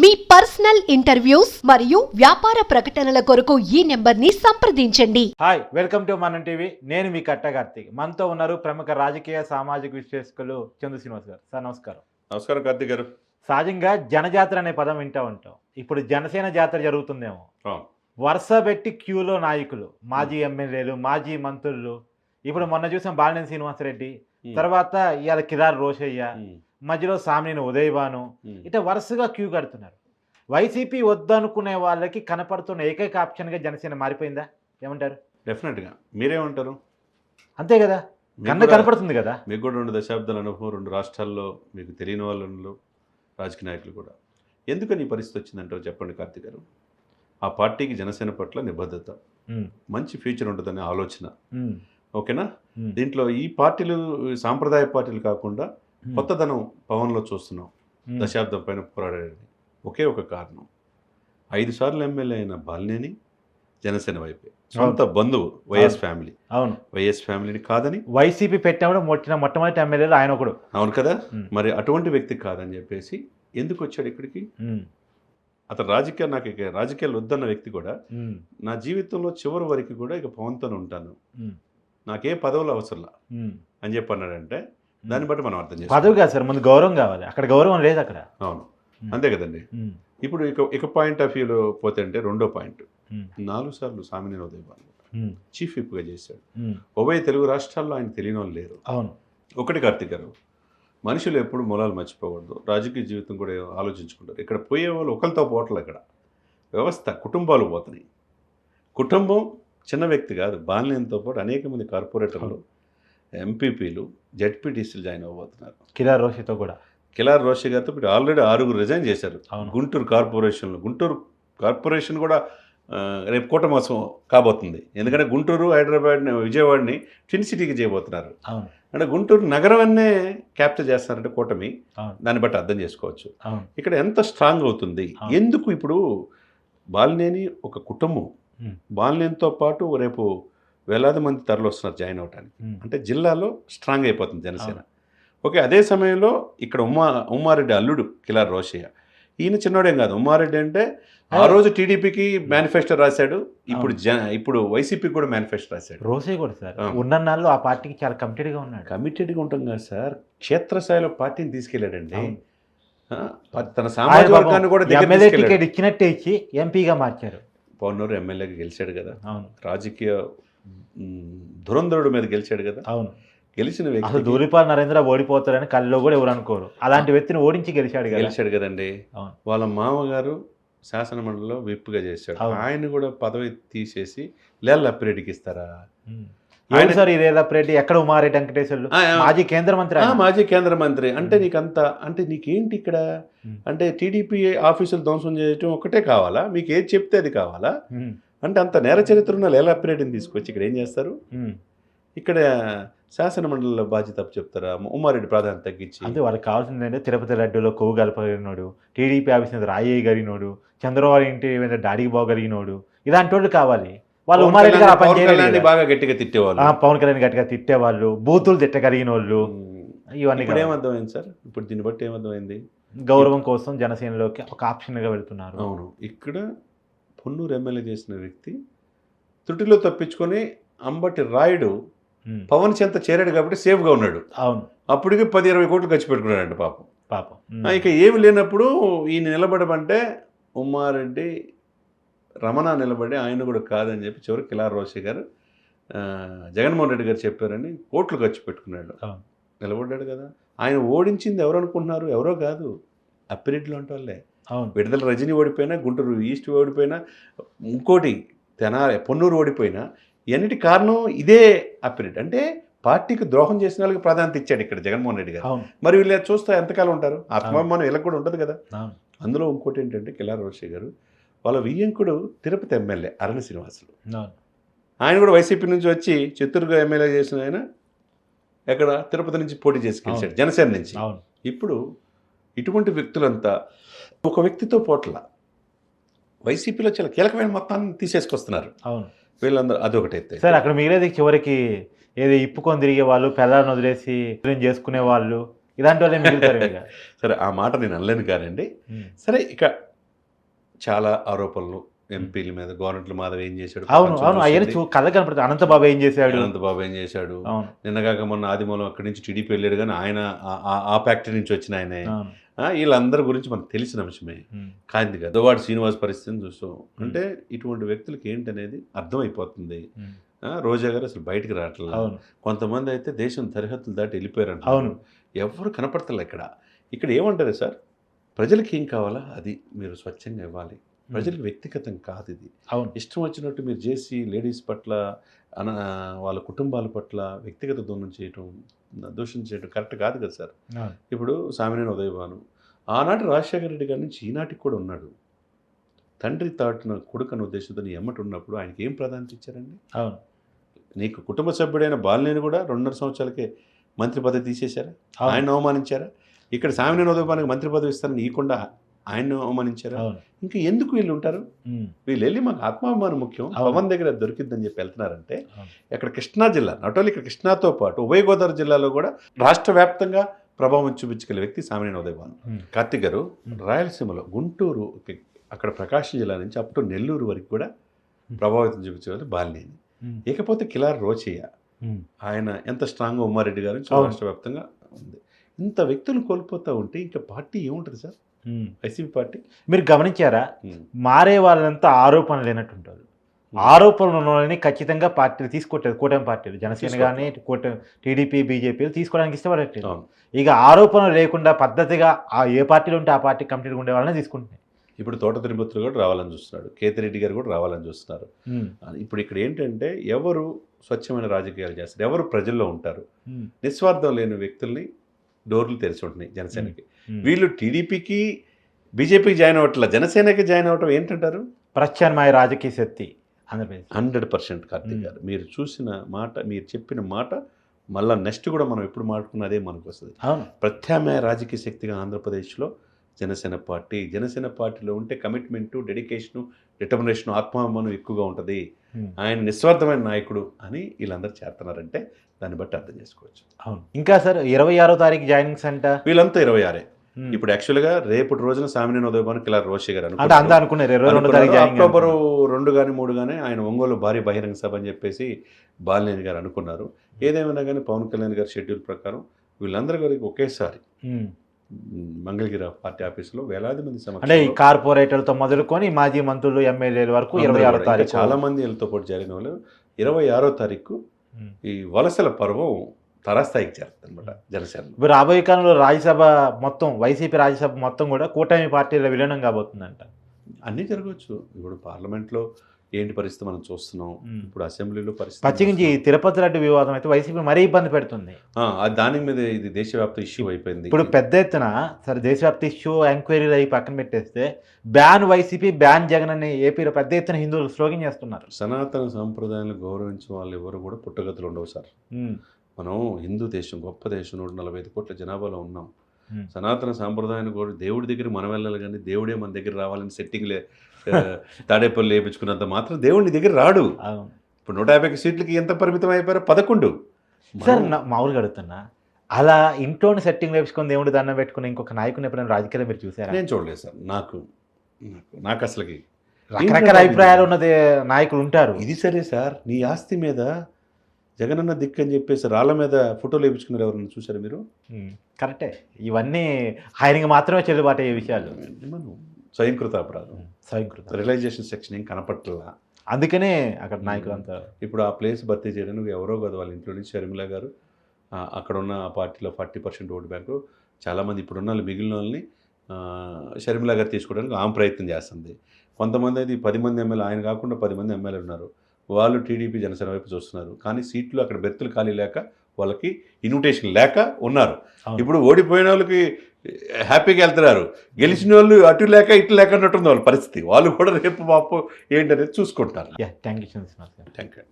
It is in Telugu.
మీ పర్సనల్ ఇంటర్వ్యూస్ మరియు వ్యాపార ప్రకటనల కొరకు ఈ నెంబర్ని సంప్రదించండి. Hi welcome to Manam TV. నేను మీ కట్ట కార్తీక్. మనతో ఉన్నారు ప్రముఖ రాజకీయ సామాజిక విశ్లేషకులు చందు శ్రీనివాస్ గారు. సార్ నమస్కారం. నమస్కారం కార్తీక్ గారు. సహజంగా జనజాతర అనే పదం వింటూ ఉంటాం. ఇప్పుడు జనసేన జాతర జరుగుతుందేమో. వరుస పెట్టి క్యూలో నాయకులు మాజీ ఎమ్మెల్యేలు మాజీ మంత్రులు. ఇప్పుడు మొన్న చూసాం బాలినేని శ్రీనివాసరెడ్డి. తర్వాత ఇవాళ కిరార్ రోషయ్య. మధ్యలో సామినేని ఉదయభాను ఉమ్. ఇట్లా వరుసగా క్యూ కడుతున్నారు. వైసీపీ వద్దనుకునే వాళ్ళకి కనపడుతున్న ఏకైక ఆప్షన్గా జనసేన మారిపోయిందా? ఏమంటారు? డెఫినెట్గా. మీరేమంటారు? అంతే కదా. కన్ను కనపడుతుంది కదా. మీకు కూడా రెండు దశాబ్దాల అనుభవం రెండు రాష్ట్రాల్లో మీకు తెలియని వాళ్ళు రాజకీయ నాయకులు కూడా. ఎందుకని ఈ పరిస్థితి వచ్చిందంటారు చెప్పండి కార్తీక్ గారు? ఆ పార్టీకి జనసేన పట్ల నిబద్ధత. మంచి ఫ్యూచర్ ఉంటుందనే ఆలోచన. ఓకేనా? దీంట్లో ఈ పార్టీలు సాంప్రదాయ పార్టీలు కాకుండా కొత్తదనం పవన్లో చూస్తున్నాం. దశాబ్దం పైన పోరాడేది ఒకే ఒక కారణం. ఐదు సార్లు ఎమ్మెల్యే అయిన బాలినేని జనసేన వైపే. సొంత బంధువు వైఎస్ ఫ్యామిలీ. అవును. వైఎస్ ఫ్యామిలీని కాదని వైసీపీ పెట్టినప్పుడు మొట్టిన మొట్టమొదటి ఎమ్మెల్యేలు ఆయన ఒకడు. అవును కదా. మరి అటువంటి వ్యక్తి కాదని చెప్పేసి ఎందుకు వచ్చాడు ఇక్కడికి? అతను రాజకీయ నాకు ఇక రాజకీయాలు వద్దన్న వ్యక్తి కూడా నా జీవితంలో చివరి వరకు కూడా ఇక పవన్తోనే ఉంటాను. నాకే పదవులు అవసరంలా. అని చెప్పి అన్నాడంటే దాన్ని బట్టి మనం అర్థం పదవి చేసుకోవాలి కాదు సార్ ముందు గౌరవం కావాలి. అక్కడ గౌరవం లేదు అక్కడ. అవును. అంతే కదండి. ఇప్పుడు ఇక ఇక పాయింట్ ఆఫ్ వ్యూలో పోతే అంటే రెండో పాయింట్ నాలుగు సార్లు సామినేని ఉదయభాను ఉమ్, చీఫ్ విప్గా చేశాడు. ఉభయ తెలుగు రాష్ట్రాల్లో ఆయన తెలియని వాళ్ళు లేరు. అవును. ఒకటి కార్తీక్ గారు మనుషులు ఎప్పుడు మూలాలు మర్చిపోకూడదు. రాజకీయ జీవితం కూడా ఆలోచించుకుంటారు. ఇక్కడ పోయే వాళ్ళు ఒకరితో పోవట్లే ఇక్కడ వ్యవస్థ కుటుంబాలు పోతున్నాయి. కుటుంబం చిన్న వ్యక్తి కాదు బాలినేనితో పాటు అనేక మంది కార్పొరేటర్లు ఎంపీపీలు జెడ్పీటీసీలు జాయిన్ అవ్వబోతున్నారు. కిరార్ రోషితో కూడా. కిలార్ రోషి గారితో ఇప్పుడు ఆల్రెడీ ఆరుగురు రిజైన్ చేశారు. గుంటూరు కార్పొరేషన్లో. గుంటూరు కార్పొరేషన్ కూడా రేపు కూటమాసం కాబోతుంది. ఎందుకంటే గుంటూరు హైదరాబాద్ని విజయవాడని ట్విన్ సిటీకి చేయబోతున్నారు. అంటే గుంటూరు నగరమన్నే క్యాప్చర్ చేస్తారంటే కూటమి. దాన్ని బట్టి అర్థం చేసుకోవచ్చు. ఇక్కడ ఎంత స్ట్రాంగ్ అవుతుంది. ఎందుకు ఇప్పుడు బాలినేని ఒక కుటుంబం. బాలినేనితో పాటు రేపు వేలాది మంది తరలి వస్తున్నారు జాయిన్ అవడానికి అంటే జిల్లాలో స్ట్రాంగ్ అయిపోతుంది జనసేన. ఓకే అదే సమయంలో ఇక్కడ ఉమ్మా ఉమ్మారెడ్డి అల్లుడు కిలార్ రోషయ్య. ఈయన చిన్నోడేం కాదు. ఉమ్మారెడ్డి అంటే ఆ. రోజు టీడీపీకి మేనిఫెస్టో రాశాడు. ఇప్పుడు జన ఇప్పుడు వైసీపీకి కూడా మేనిఫెస్టో రాశాడు. రోసే కూడా సార్. ఆ. ఉన్నన్నాళ్ళు ఆ పార్టీకి చాలా కమిటెడ్గా ఉన్నాడు. కమిటెడ్గా ఉంటాం కదా సార్. క్షేత్రస్థాయిలో పార్టీని తీసుకెళ్ళాడండి. తన సామాజిక వర్గాన్ని కూడా. టికెట్ ఇచ్చినట్టే ఇచ్చి ఎంపీగా మార్చారు. పౌర్ణూరు ఎమ్మెల్యేగా గెలిచాడు కదా. అవును. రాజకీయ ధురంధరుడు మీద గెలిచాడు కదా. అవును. గెలిచిన అసలు వ్యక్తి దూలిపాల్ నరేంద్ర ఓడిపోతారని కల్లో కూడా ఎవరు అనుకోరు. అలాంటి వ్యక్తిని ఓడించి గెలిచాడు కదా. గెలిచాడు కదండి. వాళ్ళ మామగారు శాసన మండలిలో విప్గా చేశాడు. ఆయన కూడా పదవి తీసేసి లేళ్ళ అప్పిరెడ్డికి ఇస్తారా. ఆయన- సార్ ఈ రేలప్రెడ్డి ఎక్కడ ఉమారెడ్డి వెంకటేశ్వర్లు? మాజీ కేంద్ర మంత్రి. మాజీ కేంద్ర మంత్రి. అంటే. నీకంత అంటే నీకేంటి ఇక్కడ. అంటే టీడీపీ ఆఫీసులు ధ్వంసం చేయటం ఒకటే కావాలా? మీకు ఏది చెప్తే అది కావాలా? అంటే అంత నేర చరిత్ర ఉన్న లేలా అప్పిరెడ్డిని తీసుకొచ్చి ఇక్కడ ఏం చేస్తారు. ఇక్కడ శాసన మండలిలో బాధ్యత చెప్తారా? ఉమ్మారెడ్డి ప్రాధాన్యత తగ్గించి. అంతే వాళ్ళకి కావాల్సింది ఏంటంటే తిరుపతి లడ్డూలో కొవ్వు కలపగలిగినోడు టీడీపీ ఆఫీస్ మీద రాయి గలిగినోడు చంద్రబాబు ఇంటి మీద డాడీకి పోగలిగినోడు ఇలాంటి వాళ్ళు కావాలి వాళ్ళు గారు పని చేయలేదు కదా. బాగా గట్టిగా తిట్టేవాళ్ళు. పవన్ కళ్యాణ్ గట్టిగా తిట్టేవాళ్ళు బూతులు తిట్టగలిగిన వాళ్ళు. ఇవన్నీ. ఏమర్థమైంది సార్? ఇప్పుడు దీన్ని బట్టి ఏమర్థమైంది? గౌరవం కోసం జనసేనలోకి ఒక ఆప్షన్గా వెళ్తున్నారు. అవును. ఇక్కడ పొన్నూరు ఎమ్మెల్యే చేసిన వ్యక్తి త్రుటిలో తప్పించుకొని అంబటి రాయుడు పవన్ చెంత చేరాడు కాబట్టి సేఫ్గా ఉన్నాడు. అవును. అప్పటికి పది ఇరవై కోట్లు ఖర్చు పెట్టుకున్నాడంట పాపం. పాపం. ఇక ఏమి లేనప్పుడు ఈయన నిలబడమంటే ఉమ్మారెడ్డి రమణ నిలబడి ఆయన కూడా కాదని చెప్పి చివరికి కిలార్ రోషి గారు జగన్మోహన్ రెడ్డి గారు చెప్పారని కోట్లు ఖర్చు పెట్టుకున్నాడు. నిలబడ్డాడు కదా. ఆయన ఓడించింది ఎవరు అనుకుంటున్నారు? ఎవరో కాదు. అప్పిరెడ్డిలో అంటే వాళ్ళే విడుదల రజనీ ఓడిపోయినా గుంటూరు ఈస్ట్ ఓడిపోయినా ఇంకోటి తెనాలి పొన్నూరు ఓడిపోయినా ఇవన్నిటి కారణం ఇదే అప్పిరెడ్డి. అంటే పార్టీకి ద్రోహం చేసిన వాళ్ళకి ప్రాధాన్యత ఇచ్చాడు ఇక్కడ జగన్మోహన్ రెడ్డి గారు. మరి వీళ్ళు చూస్తే ఎంతకాలం ఉంటారు? ఆత్మాభిమానం వీళ్ళకి కూడా ఉంటుంది కదా. అందులో ఇంకోటి ఏంటంటే కిలార్ రోషి గారు వాళ్ళ వియ్యంకుడు తిరుపతి ఎమ్మెల్యే అరణ్య శ్రీనివాసులు. ఆయన కూడా వైసీపీ నుంచి వచ్చి చిత్తూరుగా ఎమ్మెల్యే చేసిన ఆయన ఎక్కడ? తిరుపతి నుంచి పోటీ చేసి గెలిచాడు జనసేన నుంచి. ఇప్పుడు ఇటువంటి వ్యక్తులంతా ఒక వ్యక్తితో పోట్ల వైసీపీలో చాలా కీలకమైన మొత్తాన్ని తీసేసుకొస్తున్నారు అవును వీళ్ళందరూ అదొకటైతే సార్ అక్కడ మిగిలేది చివరికి ఏది ఇప్పుకొని తిరిగే వాళ్ళు పిల్లలను వదిలేసి చేసుకునే వాళ్ళు ఇలాంటి వాళ్ళే మిగులుతారు. సరే ఆ మాట నేను అనలేను కానండి. సరే ఇక చాలా ఆరోపణలు ఎంపీల మీద గవర్నమెంట్ మాధవ్ ఏం చేశాడు? అవును అవును అవన్నీ కథ కనపడుతుంది. అనంతబాబు ఏం చేశాడు? అనంతబాబు ఏం చేశాడు? నిన్నగాక మొన్న ఆదిమూలం అక్కడి నుంచి టీడీపీ వెళ్ళాడు కానీ ఆయన ఆ- ఫ్యాక్టరీ నుంచి వచ్చిన ఆయనే. వీళ్ళందరి గురించి మనకు తెలిసిన అంశమే. కాంతి కదా. వాడు శ్రీనివాస్ పరిస్థితిని చూస్తాం. అంటే ఇటువంటి వ్యక్తులకి ఏంటనేది అర్థమైపోతుంది. రోజా గారు అసలు బయటికి రావట్లేదు కొంతమంది అయితే దేశం సరిహద్దులు దాటి వెళ్ళిపోయారంట అవును. ఎవరు కనపడతలే ఇక్కడ. ఇక్కడ ఏమంటారు సార్? ప్రజలకి ఏం కావాలా? అది మీరు స్వచ్ఛంగా ఇవ్వాలి. ప్రజలకు వ్యక్తిగతం కాదు ఇది. అవును. ఇష్టం వచ్చినట్టు మీరు చేసి లేడీస్ పట్ల అన వాళ్ళ కుటుంబాల పట్ల వ్యక్తిగత దూరం చేయటం దూషణ చేయటం కరెక్ట్ కాదు కదా సార్. ఇప్పుడు సామినేని ఉదయభాను. ఆనాటి రాజశేఖర రెడ్డి గారి నుంచి ఈనాటికి కూడా ఉన్నాడు. తండ్రి తాటిన కొడుకు అనే ఉద్దేశంతో నీ ఎమ్మటి ఉన్నప్పుడు ఆయనకి ఏం ప్రాధాన్యత ఇచ్చారండి? అవును. నీకు కుటుంబ సభ్యుడైన బాలినేని కూడా రెండున్నర సంవత్సరాలకే మంత్రి పదవి తీసేశారా. ఆయన అవమానించారా? ఇక్కడ సామినేని ఉదయభానికి మంత్రి పదవి ఇస్తారని నీకుండా ఆయన్ని అవమానించారా ఇంకా ఎందుకు వీళ్ళు ఉంటారు. వీళ్ళు వెళ్ళి మాకు ఆత్మాభిమానం ముఖ్యం. పవన్ దగ్గర దొరికిందని చెప్పి వెళ్తున్నారంటే. ఇక్కడ కృష్ణా జిల్లా నాట్ ఓన్లీ ఇక్కడ కృష్ణాతో పాటు ఉభయ గోదావరి జిల్లాలో కూడా రాష్ట్ర వ్యాప్తంగా ప్రభావం చూపించగల వ్యక్తి సామినేని ఉదయభాను. కార్తిక్ గారు. రాయలసీమలో గుంటూరు అక్కడ ప్రకాశం జిల్లా నుంచి అప్ టు నెల్లూరు వరకు కూడా ప్రభావితం చూపించగల బాలినేని. ఇకపోతే కిలార్ రోచయ్య. ఆయన ఎంత స్ట్రాంగ్ ఉమ్మారెడ్డి గారు. రాష్ట్ర వ్యాప్తంగా ఉంది ఇంత వ్యక్తులు కోల్పోతూ ఉంటే ఇంకా పార్టీ ఏముంటుంది సార్. వైసీపీ పార్టీ మీరు గమనించారా. మారే వాళ్ళంతా ఆరోపణ లేనట్టుంటారు ఆరోపణలు ఉన్న వాళ్ళని ఖచ్చితంగా పార్టీలు తీసుకొట్టలేదు కూటమి పార్టీలు జనసేన. కానీ కూటమి టీడీపీ బీజేపీలు తీసుకోవడానికి ఇష్టపడట్లేదు. ఇక ఆరోపణలు లేకుండా పద్ధతిగా ఆ ఏ పార్టీలో ఉంటే ఆ పార్టీ కమిటీలు ఉండే వాళ్ళని తీసుకుంటున్నాయి ఇప్పుడు తోట తిరుపతిలో కూడా రావాలని చూస్తున్నాడు కేతిరెడ్డి గారు కూడా రావాలని చూస్తున్నారు. ఇప్పుడు ఇక్కడ ఏంటంటే ఎవరు స్వచ్ఛమైన రాజకీయాలు చేస్తారు ఎవరు ప్రజల్లో ఉంటారు. నిస్వార్థం లేని వ్యక్తుల్ని డోర్లు తెరిచి ఉంటున్నాయి జనసేనకి. వీళ్ళు టీడీపీకి బీజేపీకి జాయిన్ అవ్వట్ల జనసేనకి జాయిన్ అవ్వటం ఏంటంటారు? ప్రత్యామ్నాయ రాజకీయ శక్తి ఆంధ్రప్రదేశ్. Hundred percent Karthik. గారు. మీరు చూసిన మాట మీరు చెప్పిన మాట మళ్ళా నెక్స్ట్ కూడా మనం ఎప్పుడు మాట్లాడుకున్నదే మనకు వస్తుంది. అవును. ప్రత్యామ్నాయ రాజకీయ శక్తిగా ఆంధ్రప్రదేశ్లో జనసేన పార్టీ జనసేన పార్టీలో ఉంటే కమిట్మెంటు డెడికేషను డిటర్మినేషన్ ఆత్మాభిమానం ఎక్కువగా ఉంటుంది. ఆయన నిస్వార్థమైన నాయకుడు అని వీళ్ళందరూ చేస్తున్నారంటే దాన్ని బట్టి అర్థం చేసుకోవచ్చు. అవును. ఇంకా సార్ ఇరవై ఆరో తారీఖు జాయినింగ్స్ అంట వీళ్ళంతా ఇరవై ఆరే. ఇప్పుడు యాక్చువల్గా రేపటి రోజున సామినేని ఉదయభాన్ కిలా రోషి గారు అక్టోబర్. రెండు కానీ మూడు కానీ ఆయన ఒంగోలు భారీ బహిరంగ సభ అని చెప్పేసి బాలినేని గారు అనుకున్నారు. ఏదేమైనా కానీ పవన్ కళ్యాణ్ గారి షెడ్యూల్ ప్రకారం వీళ్ళందరి గారికి ఒకేసారి. మ్, మంగళగిరి పార్టీ ఆఫీసులో వేలాది మంది అంటే ఈ కార్పొరేటర్లతో మొదలుకొని మాజీ మంత్రులు ఎమ్మెల్యేల వరకు ఇరవై ఆరో తారీఖు. చాలా మంది వీళ్ళతో పాటు జరిగిన వాళ్ళు ఇరవై ఆరో తారీఖు. ఈ వలసల పర్వం తరాస్థాయికి చేరుతుంది అనమాట జనసేన ఇప్పుడు రాబోయే కాలంలో రాజ్యసభ మొత్తం వైసీపీ రాజ్యసభ మొత్తం కూడా కూటమి పార్టీల విలీనం కాబోతుందంట. అన్నీ జరగవచ్చు. ఇప్పుడు పార్లమెంట్లో ఏంటి పరిస్థితి మనం చూస్తున్నాం. ఇప్పుడు అసెంబ్లీలో పరిస్థితి పచ్చిగించి తిరుపతి రెడ్డి వివాదం అయితే వైసీపీ మరీ ఇబ్బంది పెడుతుంది. దాని మీద ఇది దేశవ్యాప్త ఇష్యూ అయిపోయింది. ఇప్పుడు పెద్ద ఎత్తున సరే దేశవ్యాప్త ఇష్యూ ఎంక్వైరీలు అయ్యి పక్కన పెట్టేస్తే బ్యాన్ వైసీపీ బ్యాన్ జగన్ అని ఏపీలో పెద్ద ఎత్తున హిందువులు స్లోగన్ చేస్తున్నారు. సనాతన సాంప్రదాయాలను గౌరవించే వాళ్ళు ఎవరు కూడా పుట్టగతులు ఉండవు సార్. మనం హిందూ దేశం గొప్ప దేశం నూట నలభై ఐదు కోట్ల జనాభాలో ఉన్నాం. సనాతన సాంప్రదాయాన్ని కూడా దేవుడి దగ్గర మనం వెళ్ళాలి కానీ దేవుడే మన దగ్గర రావాలని సెట్టింగ్ లే ఆ, తాడేపల్లి వేయించుకున్నంత మాత్రం దేవుడి నీ దగ్గర రాడు. ఇప్పుడు నూట యాభై సీట్లకి ఎంత పరిమితం అయిపోయారో పదకొండు. సార్ మామూలుగా అడుగుతున్నా అలా ఇంట్లోని సెట్టింగ్ వేసుకొని దేవుడి దండం పెట్టుకుని ఇంకొక నాయకుని ఎప్పుడైనా రాజకీయాలు మీరు చూసారా? నేను చూడలేదు సార్. నాకు నాకు నాకు అసలుకి రకరకాల అభిప్రాయాలు ఉన్నది నాయకులు ఉంటారు. ఇది సరే సార్ నీ ఆస్తి మీద జగనన్న దిక్కు అని చెప్పేసి రాళ్ళ మీద ఫోటోలు వేయించుకున్నారు ఎవరన్నా చూసారా మీరు? కరెక్టే. ఇవన్నీ ఆయనకి మాత్రమే చెల్లుబాటు అయ్యే విషయాలు? స్వయంకృత అపరాధం. స్వయంకృత. రియలైజేషన్ సెక్షన్ ఏం కనపట్లా అందుకనే అక్కడ నాయకులంతా ఇప్పుడు ఆ ప్లేస్ భర్తీ చేయడానికి ఎవరో కదా వాళ్ళ ఇంట్లో నుంచి షర్మిల గారు అక్కడ ఉన్న ఆ పార్టీలో ఫార్టీ పర్సెంట్ ఓటు బ్యాంకు. చాలామంది ఇప్పుడున్న వాళ్ళు మిగిలిన వాళ్ళని షర్మిల గారు తీసుకోవడానికి ఆమె ప్రయత్నం చేస్తుంది. కొంతమంది అయితే ఈ పది మంది ఎమ్మెల్యే ఆయన కాకుండా పది మంది ఎమ్మెల్యేలు ఉన్నారు. వాళ్ళు టీడీపీ జనసేన వైపు చూస్తున్నారు. కానీ సీట్లు అక్కడ బెర్తులు ఖాళీ లేక వాళ్ళకి ఇన్విటేషన్ లేక ఉన్నారు. ఇప్పుడు ఓడిపోయిన వాళ్ళకి హ్యాపీగా వెళ్తున్నారు. గెలిచిన వాళ్ళు అటు లేక ఇటు లేక అన్నట్టుంది వాళ్ళ పరిస్థితి. వాళ్ళు కూడా రేపు మాపు ఏంటనేది చూసుకుంటారు. Yeah thank you thank you